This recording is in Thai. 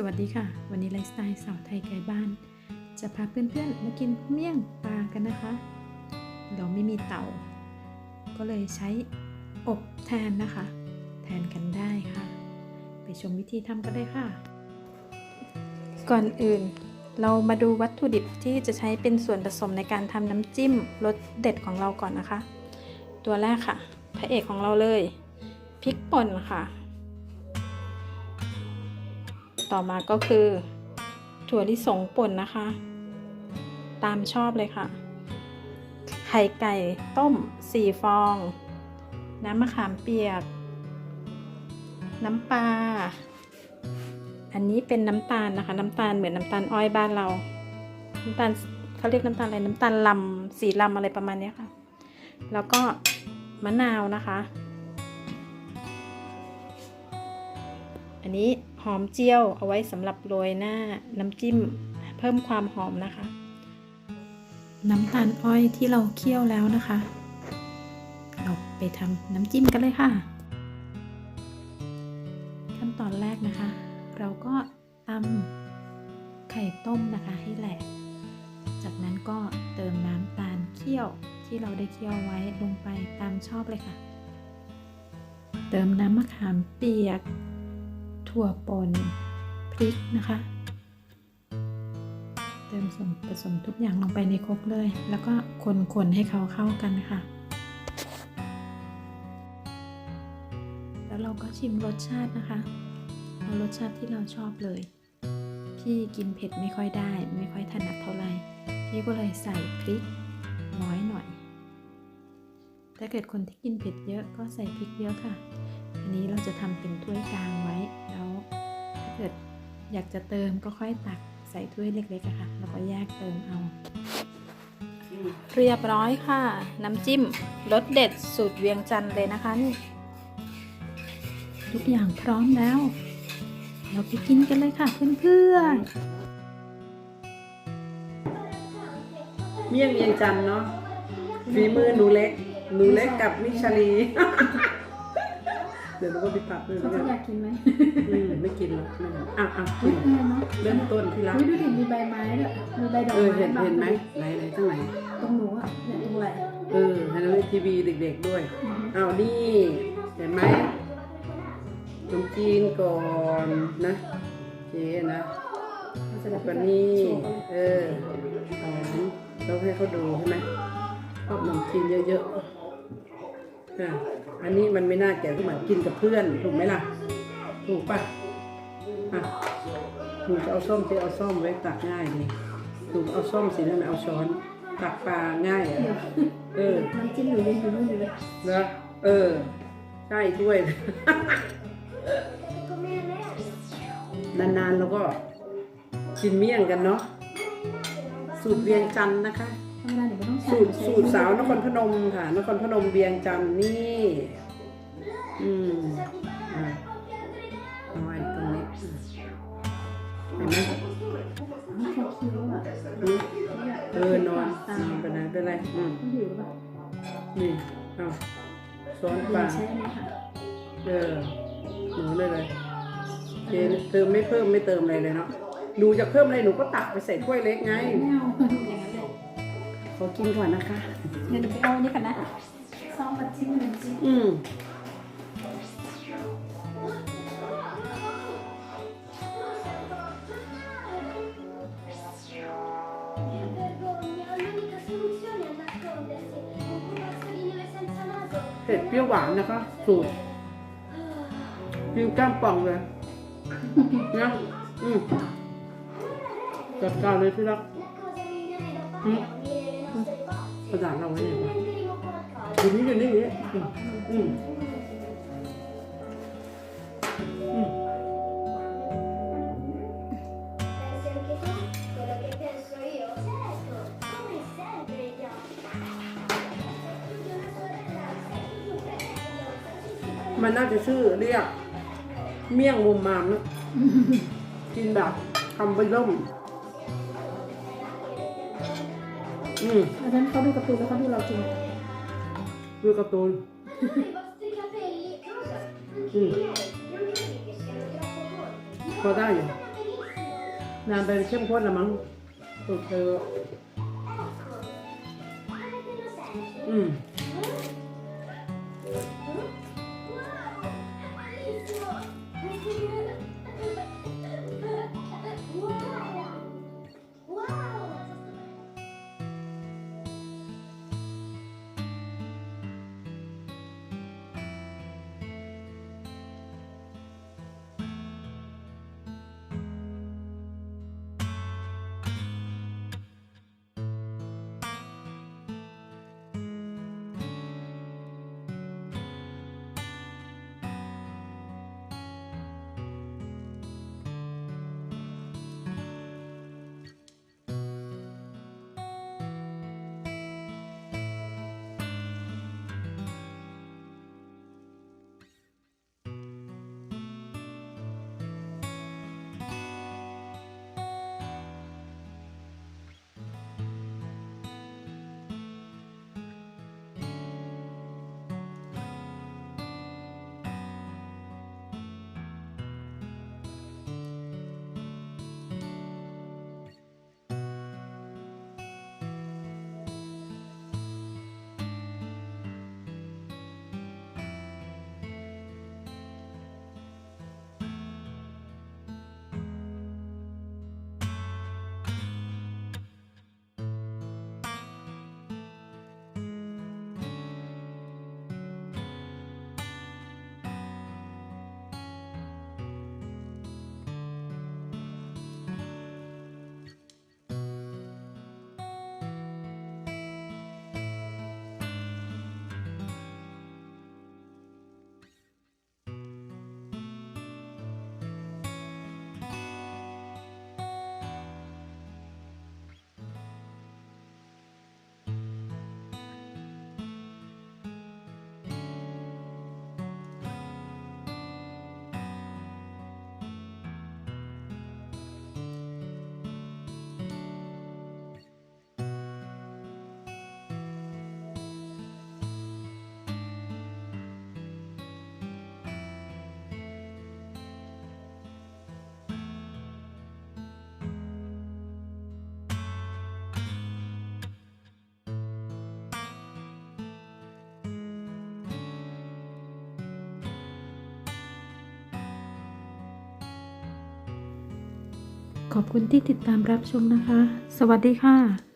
สวัสดีค่ะ วันนี้ไลฟ์สไตล์สาวไทยไกลบ้าน จะพาเพื่อนๆมากินเมี่ยงปลากันนะคะ เราไม่มีเตา ก็เลยใช้อบแทนนะคะ แทนกันได้ค่ะ ไปชมวิธีทำกันเลยค่ะ ก่อนอื่น เรามาดูวัตถุดิบที่จะใช้เป็นส่วนผสมในการทำน้ำจิ้มรสเด็ดของเราก่อนนะคะ ตัวแรกค่ะ พระเอกของเราเลยพริกป่นค่ะ ต่อมาก็คือ ถั่วลิสงป่นนะคะ ตามชอบเลยค่ะ ไข่ไก่ต้ม 4 ฟอง น้ำมะขามเปียก น้ำปลา อันนี้เป็นน้ำตาลนะคะ น้ำตาลเหมือนน้ำตาลอ้อยบ้านเรา น้ำตาลเขาเรียกน้ำตาลอะไร น้ำตาลลำสีลำอะไรประมาณนี้ค่ะ แล้วก็มะนาวนะคะ อันนี้ อมเจียวเอาไว้สำหรับโรยหน้าน้ำจิ้มเพิ่มความหอมนะคะ น้ำตาลอ้อยที่เราเคี่ยวแล้วนะคะ เราไปทำน้ำจิ้มกันเลยค่ะ ขั้นตอนแรกนะคะ เราก็ตำไข่ต้มนะคะให้แหลก จากนั้นก็เติมน้ำตาลเคี่ยวที่เราได้เคี่ยวไว้ลงไปตามชอบเลยค่ะ เติมน้ำมะขามเปียก ถั่วป่นพริกนะคะ เติมส่วนผสมทุกอย่างลงไปในครกเลย แล้วก็คนๆให้เขาเข้ากันค่ะ แล้วเราก็ชิมรสชาตินะคะเอารสชาติที่เราชอบเลย พี่กินเผ็ดไม่ค่อยได้ ไม่ค่อยถนัดเท่าไหร่พี่ก็เลยใส่พริกน้อยหน่อย ถ้าเกิดคนที่กินเผ็ดเยอะก็ใส่พริกเยอะค่ะ อันนี้เราจะทำเป็นถ้วยกลางไว้แล้วถ้าเกิดอยากจะเติมก็ค่อยตักใส่ถ้วยเล็กๆค่ะ แล้วก็แยกเติมเอา เรียบร้อยค่ะ น้ำจิ้มรสเด็ดสูตรเวียงจันทร์เลยนะคะนี่ ทุกอย่างพร้อมแล้ว เราไปกินกันเลยค่ะเพื่อนๆ เมี่ยงเวียงจันทร์เนาะฝีมือหนูเล็กหนูเล็กกับมิชลี เดี๋ยวเราก็ไปผัดเลยเขาแล้วจะกันอยากกินไหมอืมไม่กินหรอกไม่เอาอะอะเฮ้กิยนอะไรเนาะเริ่มต้นที่รักเฮ้ยดูดิมีใบไม้ด้วยมีใบดอกเออไม้เห็นบังเห็นไหมไหนไหนทั้งไหนตรงหนูอะเนี่ยตรงไหล่เออให้เราทีวีเด็ก ๆด้วยอ้าวนี่เห็นไหมขนมจีนก่อนนะเจ๊นะมันจะแบบวันนี้โชว์กันเออหอมเราให้เขาดูใช่ไหมชอบขนมจีนเยอะๆ อะอันนี้มันไม่น่าแก่ก็เหมือนกินกับเพื่อนถูกไหมล่ะ ถูกปะอะหนูจะเอาส้มจะเอาส้มไว้ตักง่ายดีหนูเอาส้มสิแล้วไม่เอาช้อน ตักปลาง่ายอะเออน้ำจิ้มหนูยังอยู่นู่นอยู่เลยเนอะเออใช่ด้วยนานๆเราก็กินเมี่ยงกันเนาะสูตรเวียงจันทร์นะคะ ธรรมดาเดี๋ยวไม่ต้องใส่สูตรสูตรสาวนครพนมค่ะ นครพนมเวียงจันทร์นี่ อืมอะเอาไว้ตรงนี้เห็นไหมไม่เขาคิ้วอะอืมเออนอนนอนไปไหนเป็นไรอืมต้องหิวป่ะนี่เอาซ้อนปลาใช่ไหมคะเออหนูเลยเลยเจนเติมไม่เพิ่มไม่เติมอะไรเลยเนาะหนูจะเพิ่มอะไรหนูก็ตักไปใส่ถ้วยเล็กไง ไม่เอา ขอกินก่อนนะคะ เดี๋ยวหนูไปเอาอันนี้ก่อนนะซ้อมมาจิ้มน้ำจิ้มอืม Vergogna, l'unica soluzione è nascondersi. Un pupazzo di neve senza naso. เผ็ดเปรี้ยวหวานนะคะ สูตรกินกล้ามป่องเลยนะอืมจัดการเลยที่รัก La cosa ภาษาเราไงวะอยู่นี่อยู่นี่อยู่นี่มันน่าจะชื่อเรียก เมี่ยงมุมมามนะกินแบบทำไปร่ม อืมแล้วนั้นเขาดูการ์ตูนแล้วเขาดูเรากินดูการ์ตูน I vostri capelli, cosa? Mm. Non credi che siano troppo corti? พอได้อยู่ Capelli นานไปเข้มข้นละมั้งสูตรเธออืม ขอบคุณที่ติดตามรับชมนะคะ สวัสดีค่ะ